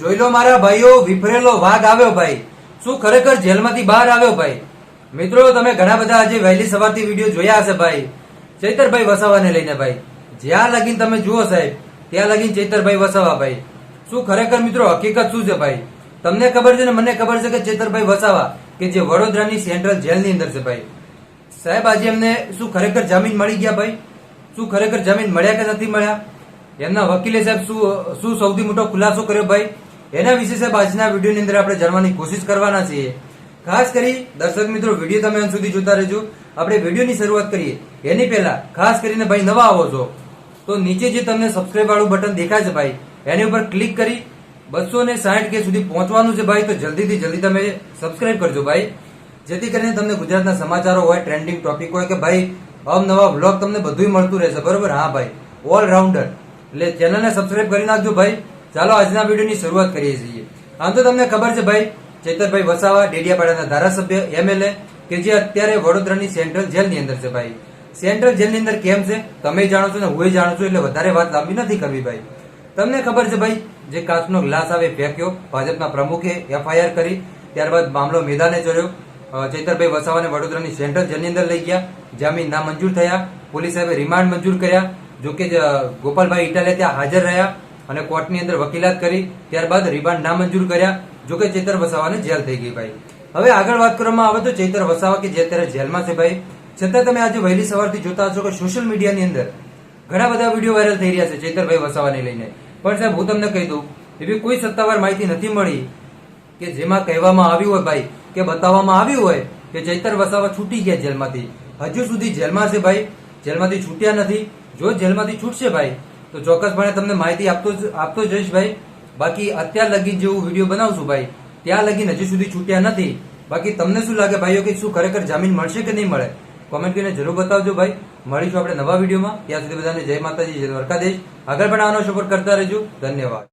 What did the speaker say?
જોઈ લો મારા ભાઈઓ, વિફરેલો વાઘ આવ્યો ભાઈ. શું ખરેખર જેલમાંથી બહાર આવ્યો ભાઈ? મિત્રો, તમે ઘણા બધા આજે વહેલી સવારથી વીડિયો જોયા હશે ભાઈ. ચૈતરભાઈ વસાવાને લઈને ભાઈ. જ્યાં લગીન તમે જુઓ સાહેબ, ત્યાં લગીન ચૈતરભાઈ વસાવા ભાઈ. શું ખરેખર મિત્રો, હકીકત શું છે ભાઈ? તમને ખબર છે ને, મને ખબર છે કે ચૈતરભાઈ વસાવા, કે જે વડોદરાની સેન્ટ્રલ જેલની અંદર છે ભાઈ. સાહેબ, આજે એમને શું ખરેખર જામીન મળી ગયા ભાઈ? શું ખરેખર જામીન મળ્યા કે નથી મળ્યા? એમના વકીલે સાહેબ શું શું સૌથી મોટો ખુલાસો કર્યો ભાઈ? એના વિશે સાહેબ આજના વિડીયોની અંદર આપણે જાણવાની કોશિશ કરવાના છીએ. ખાસ કરી દર્શક મિત્રો, વીડિયો તમે અંત સુધી જોતા રહેજો. આપણે વિડીયોની શરૂઆત કરીએ. એની પહેલા ખાસ કરીને ભાઈ નવા આવો છો, તો નીચે જે તમને સબસ્ક્રાઇબ વાળું બટન દેખાય ભાઈ, એની ઉપર ક્લિક કરી બસો ને સાઠ કે સુધી પહોંચવાનું છે ભાઈ, તો જલ્દીથી જલ્દી તમે સબસ્ક્રાઇબ કરજો ભાઈ. જેથી કરીને તમને ગુજરાતના સમાચારો હોય ટ્રેન્ડિંગ ટોપિક હોય કે ભાઈ અવનવા વ્લોગ તમને બધું મળતું રહેશે. બરોબર? હા ભાઈ. ઓલરાઉન્ડર એટલે ચેનલને સબસ્ક્રાઇબ કરી નાખજો ભાઈ. ચાલો આજના વિડીયોની શરૂઆત કરીએ છીએ. આમ તો તમને ખબર છે ભાઈ, ચેતરભાઈ વસાવા, ડેડિયાપાડાના ધારાસભ્ય, એમએલએ, કે જે અત્યારે વડોદરાની સેન્ટ્રલ જેલની અંદર છે ભાઈ. સેન્ટ્રલ જેલની અંદર કેમ છે? તમે જાણો છો ને હું જાણું છું, એટલે વધારે વાત લાંબી નથી કરવી ભાઈ. તમને ખબર છે ભાઈ, જે કાચનો ગ્લાસ આવે ફેંક્યો, ભાજપના પ્રમુખે એફઆઈઆર કરી, ત્યારબાદ મામલો મેદાને ચડ્યો. ચેતરભાઈ વસાવાને વડોદરાની સેન્ટ્રલ જેલની અંદર લઈ ગયા. જામીન ના મંજૂર થયા. પોલીસ સાહેબે રિમાન્ડ મંજૂર કર્યા. જો કે જ ગોપાલભાઈ ઇટાલિયા ત્યાં હાજર રહ્યા. અને કોર્ટની અંદર વકીલાત કરી, ત્યારબાદ રિમાન્ડ ના મંજૂર કર્યા, જો કે ચૈતર વસાવાને જેલ થઈ ગઈ ભાઈ. હવે આગળ વાત કરવામાં આવે તો ચેતર વસાવા કે જે અત્યારે જેલમાં છે ભાઈ, છતાં તમે આજે વહેલી સવારથી જોતા હશો કે સોશિયલ મીડિયાની અંદર ઘણા બધા વીડિયો વાયરલ થઈ રહ્યા છે ચેતરભાઈ વસાવાને લઈને. પણ સાહેબ, હું તમને કહી દઉં, એવી કોઈ સત્તાવાર માહિતી નથી મળી કે જેમાં કહેવામાં આવ્યું હોય ભાઈ, કે બતાવવામાં આવ્યું હોય કે ચૈતર વસાવા છૂટી ગયા જેલમાંથી. હજુ સુધી જેલમાં છે ભાઈ, જેલમાંથી છૂટ્યા નથી. જો જેલમાંથી છૂટશે ભાઈ તો ચોક્કસપણે તમને માહિતી આપતો આપતો જઈશ ભાઈ. બાકી અત્યાર લગી જેવું વીડિયો બનાવશું ભાઈ. ત્યાં લગીન હજી સુધી છૂટ્યા નથી. બાકી તમને શું લાગે ભાઈઓ કે શું ખરેખર જામીન મળશે કે નહીં મળે? કોમેન્ટ કરીને જરૂર બતાવજો ભાઈ. મળીશું આપણે નવા વિડીયોમાં. ત્યાં સુધી બધાને જય માતાજી, જય દ્વારકાધીશ. આગળ પણ આનો સપોર્ટ કરતા રહેજો. ધન્યવાદ.